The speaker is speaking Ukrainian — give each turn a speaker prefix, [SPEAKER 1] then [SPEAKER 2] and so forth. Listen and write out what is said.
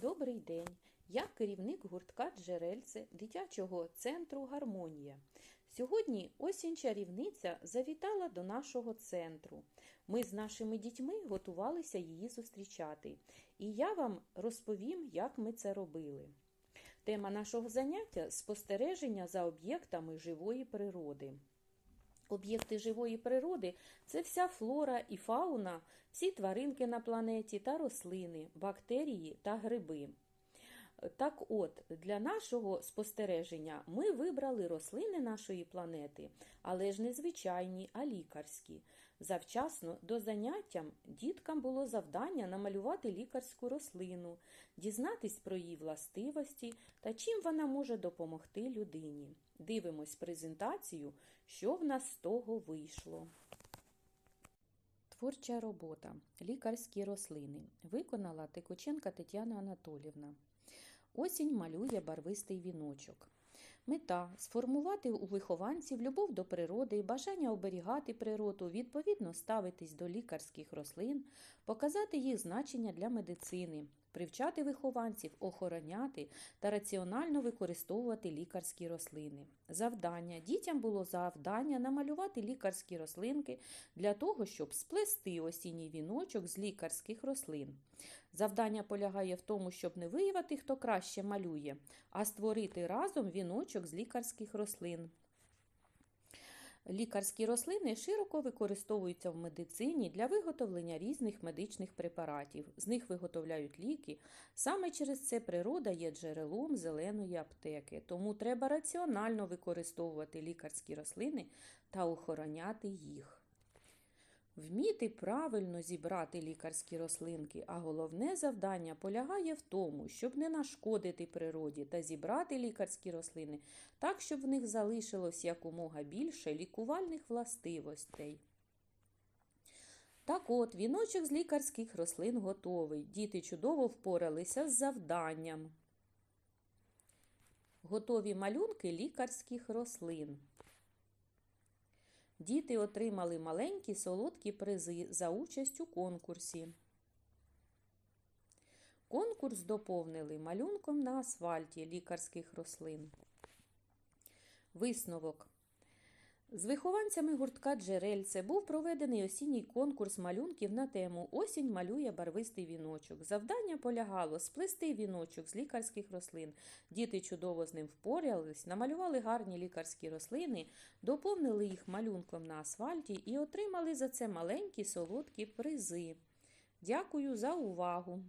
[SPEAKER 1] Добрий день. Я керівник гуртка Джерельце дитячого центру Гармонія. Сьогодні осінь чарівниця завітала до нашого центру. Ми з нашими дітьми готувалися її зустрічати. І я вам розповім, як ми це робили. Тема нашого заняття спостереження за об'єктами живої природи. Об'єкти живої природи це вся флора і фауна, всі тваринки на планеті та рослини, бактерії та гриби. Так от, для нашого спостереження ми вибрали рослини нашої планети, але ж не звичайні, а лікарські. Завчасно до заняття діткам було завдання намалювати лікарську рослину, дізнатись про її властивості та чим вона може допомогти людині. Дивимось презентацію, що в нас з того вийшло. Творча робота. Лікарські рослини. Виконала Тикоченка Тетяна Анатолівна. Осінь малює барвистий віночок. Мета сформувати у вихованців любов до природи і бажання оберігати природу, відповідно ставитись до лікарських рослин, показати їх значення для медицини, привчати вихованців охороняти та раціонально використовувати лікарські рослини. Завдання дітям було завдання намалювати лікарські рослинки для того, щоб сплести осінній віночок з лікарських рослин. Завдання полягає в тому, щоб не виявити, хто краще малює, а створити разом віночок з лікарських рослин. Лікарські рослини широко використовуються в медицині для виготовлення різних медичних препаратів. З них виготовляють ліки. Саме через це природа є джерелом зеленої аптеки. Тому треба раціонально використовувати лікарські рослини та охороняти їх. Вміти правильно зібрати лікарські рослинки, а головне завдання полягає в тому, щоб не нашкодити природі та зібрати лікарські рослини так, щоб в них залишилось якомога більше лікувальних властивостей. Так от, віночок з лікарських рослин готовий. Діти чудово впоралися з завданням. Готові малюнки лікарських рослин. Діти отримали маленькі солодкі призи за участь у конкурсі. Конкурс доповнили малюнком на асфальті лікарських рослин. Висновок. З вихованцями гуртка Джерельце був проведений осінній конкурс малюнків на тему Осінь малює барвистий віночок. Завдання полягало сплести віночок з лікарських рослин. Діти чудово з ним впорялись, намалювали гарні лікарські рослини, доповнили їх малюнком на асфальті і отримали за це маленькі солодкі призи. Дякую за увагу!